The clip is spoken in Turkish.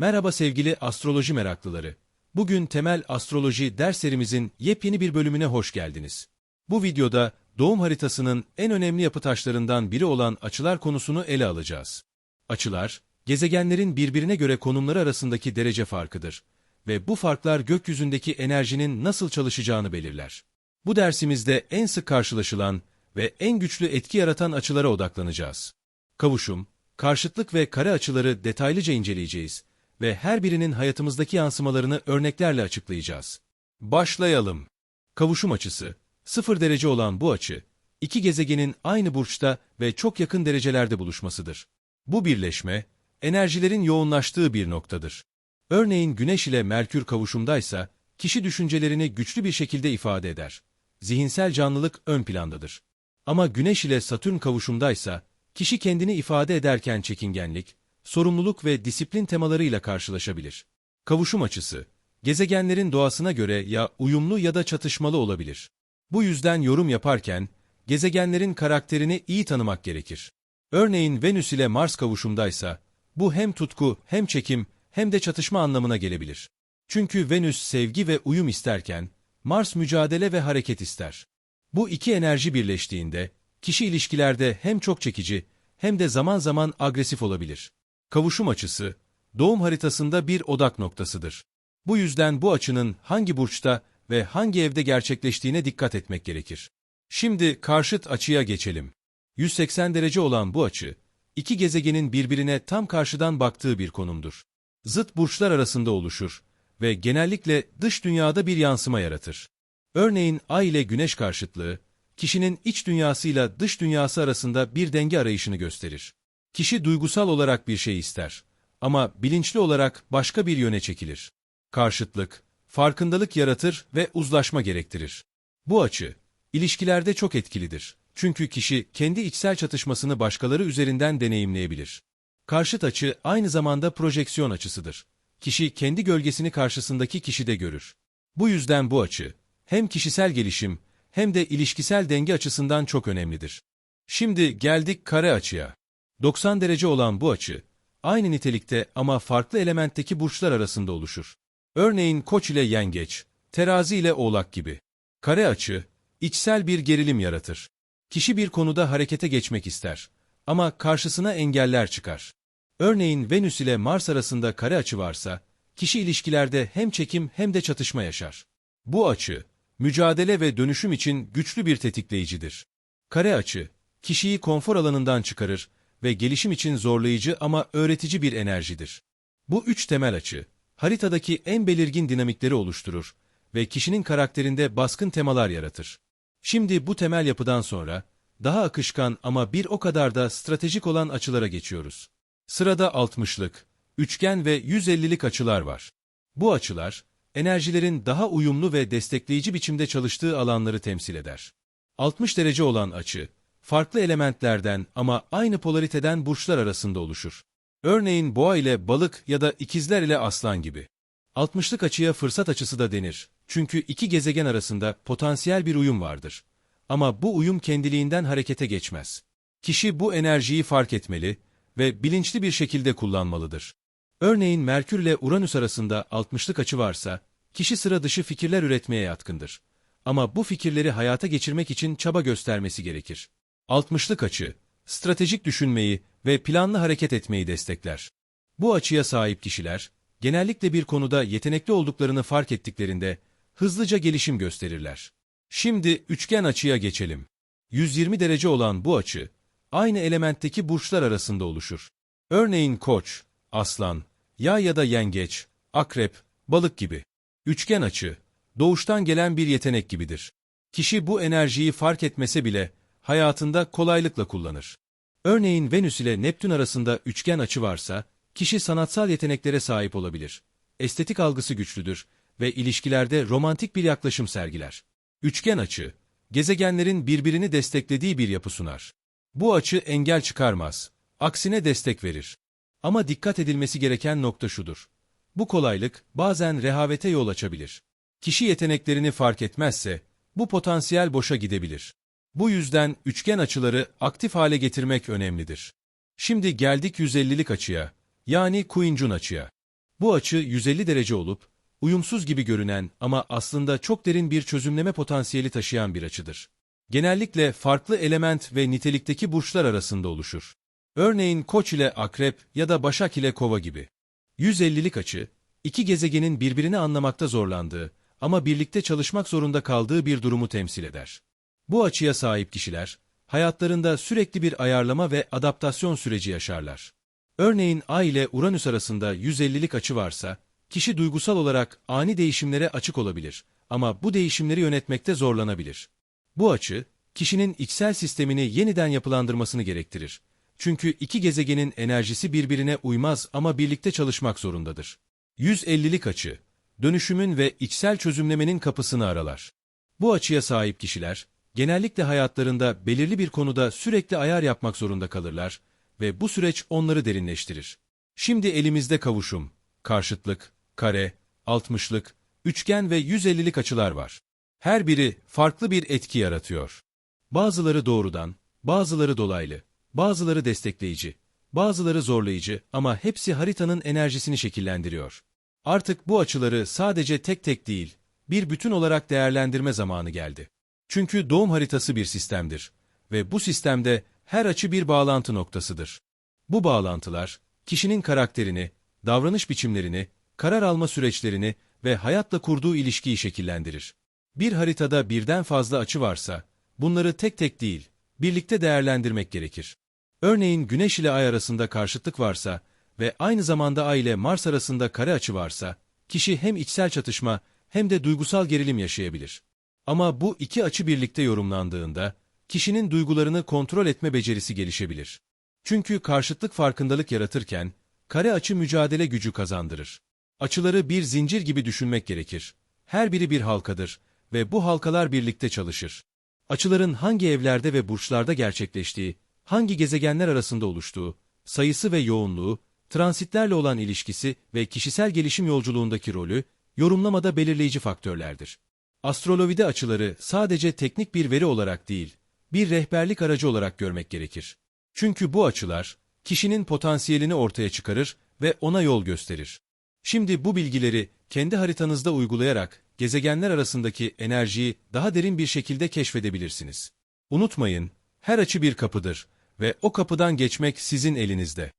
Merhaba sevgili astroloji meraklıları. Bugün temel astroloji ders serimizin yepyeni bir bölümüne hoş geldiniz. Bu videoda doğum haritasının en önemli yapı taşlarından biri olan açılar konusunu ele alacağız. Açılar, gezegenlerin birbirine göre konumları arasındaki derece farkıdır ve bu farklar gökyüzündeki enerjinin nasıl çalışacağını belirler. Bu dersimizde en sık karşılaşılan ve en güçlü etki yaratan açılara odaklanacağız. Kavuşum, karşıtlık ve kare açıları detaylıca inceleyeceğiz ve her birinin hayatımızdaki yansımalarını örneklerle açıklayacağız. Başlayalım. Kavuşum açısı, sıfır derece olan bu açı, iki gezegenin aynı burçta ve çok yakın derecelerde buluşmasıdır. Bu birleşme, enerjilerin yoğunlaştığı bir noktadır. Örneğin Güneş ile Merkür kavuşumdaysa, kişi düşüncelerini güçlü bir şekilde ifade eder. Zihinsel canlılık ön plandadır. Ama Güneş ile Satürn kavuşumdaysa, kişi kendini ifade ederken çekingenlik, sorumluluk ve disiplin temalarıyla karşılaşabilir. Kavuşum açısı, gezegenlerin doğasına göre ya uyumlu ya da çatışmalı olabilir. Bu yüzden yorum yaparken, gezegenlerin karakterini iyi tanımak gerekir. Örneğin Venüs ile Mars kavuşumdaysa, bu hem tutku, hem çekim, hem de çatışma anlamına gelebilir. Çünkü Venüs sevgi ve uyum isterken, Mars mücadele ve hareket ister. Bu iki enerji birleştiğinde, kişi ilişkilerde hem çok çekici, hem de zaman zaman agresif olabilir. Kavuşum açısı, doğum haritasında bir odak noktasıdır. Bu yüzden bu açının hangi burçta ve hangi evde gerçekleştiğine dikkat etmek gerekir. Şimdi karşıt açıya geçelim. 180 derece olan bu açı, iki gezegenin birbirine tam karşıdan baktığı bir konumdur. Zıt burçlar arasında oluşur ve genellikle dış dünyada bir yansıma yaratır. Örneğin Ay ile Güneş karşıtlığı, kişinin iç dünyasıyla dış dünyası arasında bir denge arayışını gösterir. Kişi duygusal olarak bir şey ister ama bilinçli olarak başka bir yöne çekilir. Karşıtlık, farkındalık yaratır ve uzlaşma gerektirir. Bu açı, ilişkilerde çok etkilidir. Çünkü kişi kendi içsel çatışmasını başkaları üzerinden deneyimleyebilir. Karşıt açı aynı zamanda projeksiyon açısıdır. Kişi kendi gölgesini karşısındaki kişide görür. Bu yüzden bu açı, hem kişisel gelişim hem de ilişkisel denge açısından çok önemlidir. Şimdi geldik kare açıya. 90 derece olan bu açı, aynı nitelikte ama farklı elementteki burçlar arasında oluşur. Örneğin koç ile yengeç, terazi ile oğlak gibi. Kare açı, içsel bir gerilim yaratır. Kişi bir konuda harekete geçmek ister ama karşısına engeller çıkar. Örneğin Venüs ile Mars arasında kare açı varsa, kişi ilişkilerde hem çekim hem de çatışma yaşar. Bu açı, mücadele ve dönüşüm için güçlü bir tetikleyicidir. Kare açı, kişiyi konfor alanından çıkarır ve gelişim için zorlayıcı ama öğretici bir enerjidir. Bu üç temel açı, haritadaki en belirgin dinamikleri oluşturur ve kişinin karakterinde baskın temalar yaratır. Şimdi bu temel yapıdan sonra, daha akışkan ama bir o kadar da stratejik olan açılara geçiyoruz. Sırada 60'lık, üçgen ve 150'lik açılar var. Bu açılar, enerjilerin daha uyumlu ve destekleyici biçimde çalıştığı alanları temsil eder. 60 derece olan açı, farklı elementlerden ama aynı polariteden burçlar arasında oluşur. Örneğin boğa ile balık ya da ikizler ile aslan gibi. 60'lık açıya fırsat açısı da denir. Çünkü iki gezegen arasında potansiyel bir uyum vardır. Ama bu uyum kendiliğinden harekete geçmez. Kişi bu enerjiyi fark etmeli ve bilinçli bir şekilde kullanmalıdır. Örneğin Merkür ile Uranüs arasında 60'lık açı varsa, kişi sıra dışı fikirler üretmeye yatkındır. Ama bu fikirleri hayata geçirmek için çaba göstermesi gerekir. 60'lık açı, stratejik düşünmeyi ve planlı hareket etmeyi destekler. Bu açıya sahip kişiler, genellikle bir konuda yetenekli olduklarını fark ettiklerinde, hızlıca gelişim gösterirler. Şimdi üçgen açıya geçelim. 120 derece olan bu açı, aynı elementteki burçlar arasında oluşur. Örneğin koç, aslan, yay ya da yengeç, akrep, balık gibi. Üçgen açı, doğuştan gelen bir yetenek gibidir. Kişi bu enerjiyi fark etmese bile hayatında kolaylıkla kullanır. Örneğin Venüs ile Neptün arasında üçgen açı varsa, kişi sanatsal yeteneklere sahip olabilir. Estetik algısı güçlüdür ve ilişkilerde romantik bir yaklaşım sergiler. Üçgen açı, gezegenlerin birbirini desteklediği bir yapı sunar. Bu açı engel çıkarmaz, aksine destek verir. Ama dikkat edilmesi gereken nokta şudur. Bu kolaylık bazen rehavete yol açabilir. Kişi yeteneklerini fark etmezse, bu potansiyel boşa gidebilir. Bu yüzden üçgen açıları aktif hale getirmek önemlidir. Şimdi geldik 150'lik açıya, yani Queen açıya. Bu açı 150 derece olup, uyumsuz gibi görünen ama aslında çok derin bir çözümleme potansiyeli taşıyan bir açıdır. Genellikle farklı element ve nitelikteki burçlar arasında oluşur. Örneğin Koç ile Akrep ya da Başak ile Kova gibi. 150'lik açı, iki gezegenin birbirini anlamakta zorlandığı ama birlikte çalışmak zorunda kaldığı bir durumu temsil eder. Bu açıya sahip kişiler, hayatlarında sürekli bir ayarlama ve adaptasyon süreci yaşarlar. Örneğin Ay ile Uranüs arasında 150'lik açı varsa, kişi duygusal olarak ani değişimlere açık olabilir ama bu değişimleri yönetmekte zorlanabilir. Bu açı, kişinin içsel sistemini yeniden yapılandırmasını gerektirir. Çünkü iki gezegenin enerjisi birbirine uymaz ama birlikte çalışmak zorundadır. 150'lik açı, dönüşümün ve içsel çözümlemenin kapısını aralar. Bu açıya sahip kişiler, genellikle hayatlarında belirli bir konuda sürekli ayar yapmak zorunda kalırlar ve bu süreç onları derinleştirir. Şimdi elimizde kavuşum, karşıtlık, kare, altmışlık, üçgen ve 150'lik açılar var. Her biri farklı bir etki yaratıyor. Bazıları doğrudan, bazıları dolaylı, bazıları destekleyici, bazıları zorlayıcı ama hepsi haritanın enerjisini şekillendiriyor. Artık bu açıları sadece tek tek değil, bir bütün olarak değerlendirme zamanı geldi. Çünkü doğum haritası bir sistemdir ve bu sistemde her açı bir bağlantı noktasıdır. Bu bağlantılar, kişinin karakterini, davranış biçimlerini, karar alma süreçlerini ve hayatla kurduğu ilişkiyi şekillendirir. Bir haritada birden fazla açı varsa, bunları tek tek değil, birlikte değerlendirmek gerekir. Örneğin Güneş ile Ay arasında karşıtlık varsa ve aynı zamanda Ay ile Mars arasında kare açı varsa, kişi hem içsel çatışma hem de duygusal gerilim yaşayabilir. Ama bu iki açı birlikte yorumlandığında, kişinin duygularını kontrol etme becerisi gelişebilir. Çünkü karşıtlık farkındalık yaratırken, kare açı mücadele gücü kazandırır. Açıları bir zincir gibi düşünmek gerekir. Her biri bir halkadır ve bu halkalar birlikte çalışır. Açıların hangi evlerde ve burçlarda gerçekleştiği, hangi gezegenler arasında oluştuğu, sayısı ve yoğunluğu, transitlerle olan ilişkisi ve kişisel gelişim yolculuğundaki rolü, yorumlamada belirleyici faktörlerdir. Astrolojide açıları sadece teknik bir veri olarak değil, bir rehberlik aracı olarak görmek gerekir. Çünkü bu açılar, kişinin potansiyelini ortaya çıkarır ve ona yol gösterir. Şimdi bu bilgileri kendi haritanızda uygulayarak gezegenler arasındaki enerjiyi daha derin bir şekilde keşfedebilirsiniz. Unutmayın, her açı bir kapıdır ve o kapıdan geçmek sizin elinizde.